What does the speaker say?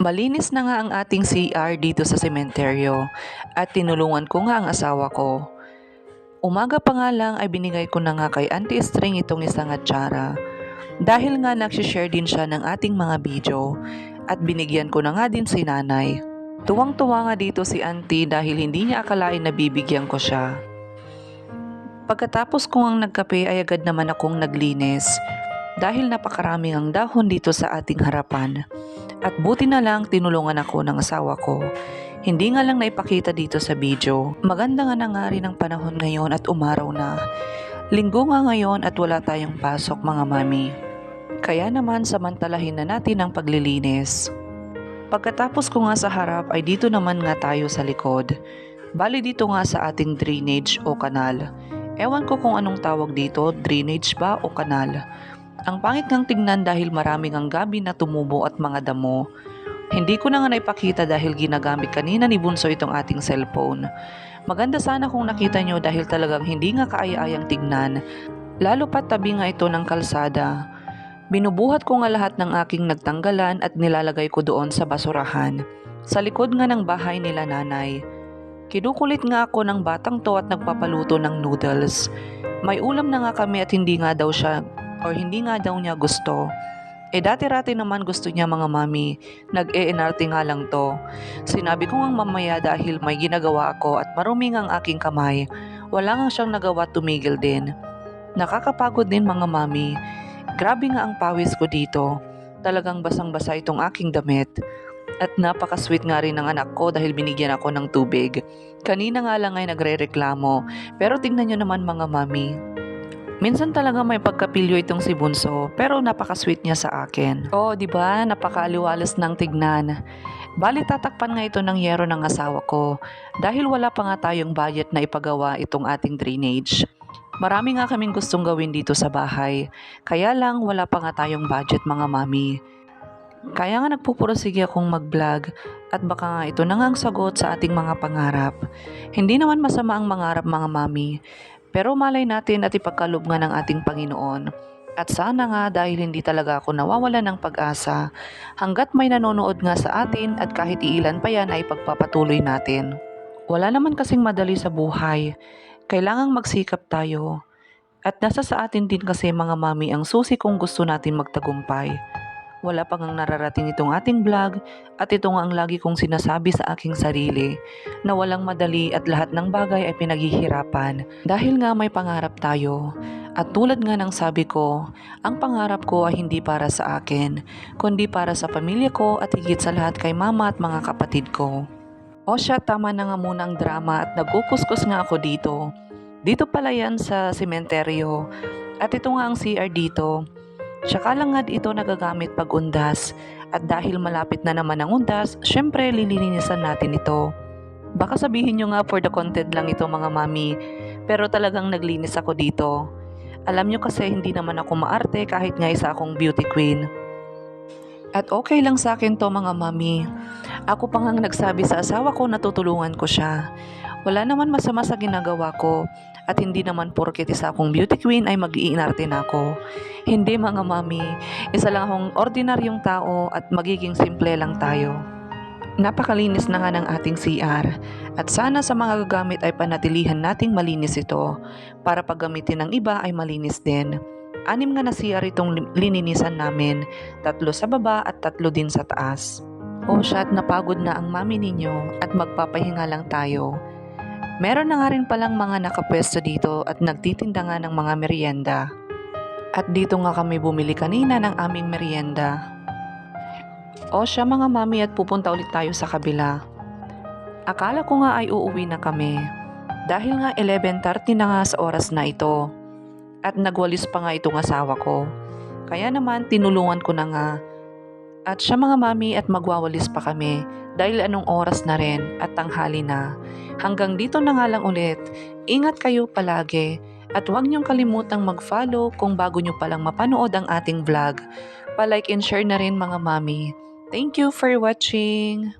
Malinis na nga ang ating CR dito sa sementeryo at tinulungan ko nga ang asawa ko. Umaga pa nga lang ay binigay ko na nga kay Auntie String itong isang atsara. Dahil nga nagsishare din siya ng ating mga video at binigyan ko na nga din si nanay. Tuwang-tuwa nga dito si Auntie dahil hindi niya akalain na bibigyan ko siya. Pagkatapos ko ang nagkape ay agad naman akong naglinis dahil napakaraming ang dahon dito sa ating harapan. At buti na lang tinulungan ako ng asawa ko. Hindi nga lang naipakita dito sa video. Maganda nga na nga rin ang panahon ngayon at umaraw na. Linggo nga ngayon at wala tayong pasok mga mami. Kaya naman samantalahin na natin ang paglilinis. Pagkatapos ko nga sa harap ay dito naman nga tayo sa likod. Bali dito nga sa ating drainage o kanal. Ewan ko kung anong tawag dito, drainage ba o kanal. Ang pangit ngang tingnan dahil maraming ang gabi na tumubo at mga damo. Hindi ko na nga naipakita dahil ginagamit kanina ni Bunso itong ating cellphone. Maganda sana kung nakita nyo dahil talagang hindi nga kaaya-ayang tignan. Lalo pat tabi nga ito ng kalsada. Binubuhat ko nga lahat ng aking nagtanggalan at nilalagay ko doon sa basurahan. Sa likod nga ng bahay nila nanay. Kinukulit nga ako ng batang to at nagpapaluto ng noodles. May ulam na nga kami at hindi nga daw siya or hindi nga daw niya gusto. Eh dati-rati naman gusto niya mga mami, nag-e-NRT nga lang to. Sinabi ko ngang mamaya dahil may ginagawa ako at marumi nga ang aking kamay, wala nga siyang nagawa tumigil din. Nakakapagod din mga mami. Grabe nga ang pawis ko dito. Talagang basang-basa itong aking damit. At napaka-sweet nga rin ng anak ko dahil binigyan ako ng tubig. Kanina nga lang ay nagre-reklamo, pero tingnan nyo naman mga mami, Minsan talaga may pagkapilyo itong si Bunso, pero napaka-sweet niya sa akin. Oh, di ba? Napakaaliwalas ng tignan. Bali tatakpan nga ito ng yero ng asawa ko dahil wala pa nga tayong budget na ipagawa itong ating drainage. Marami nga kaming gustong gawin dito sa bahay, kaya lang wala pa nga tayong budget mga mami. Kaya nga nagpupursige akong mag-vlog at baka nga ito na nga ang sagot sa ating mga pangarap. Hindi naman masama ang mangarap mga mami, pero malay natin at ipagkalob nga ng ating Panginoon. At sana nga dahil hindi talaga ako nawawala ng pag-asa, hanggat may nanonood nga sa atin at kahit iilan pa yan ay pagpapatuloy natin. Wala naman kasing madali sa buhay. Kailangang magsikap tayo. At nasa sa atin din kasi mga mami ang susi kung gusto natin magtagumpay. Wala pang ang nararating itong ating vlog at ito nga ang lagi kong sinasabi sa aking sarili na walang madali at lahat ng bagay ay pinaghihirapan dahil nga may pangarap tayo. At tulad nga ng sabi ko, ang pangarap ko ay hindi para sa akin, kundi para sa pamilya ko at higit sa lahat kay mama at mga kapatid ko. O siya, tama na nga muna ang drama at nagkukuskus nga ako dito. Dito pala yan sa sementeryo. At ito nga ang CR dito. Tsaka lang nga ito nagagamit pag undas at dahil malapit na naman ang undas, syempre lilinisan natin ito. Baka sabihin nyo nga for the content lang ito mga mami, pero talagang naglinis ako dito. Alam nyo kasi hindi naman ako maarte kahit nga isa akong beauty queen. At okay lang sa akin to mga mami. Ako pa nga nagsabi sa asawa ko na tutulungan ko siya. Wala naman masama sa ginagawa ko at hindi naman porket isa akong beauty queen ay mag-iinarte na ako. Hindi mga mami, isa lang akong ordinaryong tao at magiging simple lang tayo. Napakalinis na nga ng ating CR at sana sa mga gagamit ay panatilihan nating malinis ito para pag gamitin ng iba ay malinis din. Anim nga na CR itong lininisan namin, tatlo sa baba at tatlo din sa taas. O siya at napagod na ang mami ninyo at magpapahinga lang tayo. Meron na nga rin palang mga nakapwesto dito at nagtitinda nga ng mga merienda. At dito nga kami bumili kanina ng aming merienda. O siya mga mami at pupunta ulit tayo sa kabila. Akala ko nga ay uuwi na kami. Dahil nga 11.30 na nga sa oras na ito. At nagwalis pa nga itong asawa ko. Kaya naman tinulungan ko na nga. At siya mga mami at magwawalis pa kami dahil anong oras na rin at tanghali na. Hanggang dito na nga lang ulit. Ingat kayo palagi at huwag niyong kalimutang mag-follow kung bago niyo palang mapanood ang ating vlog. Pa-like and share na rin mga mami. Thank you for watching!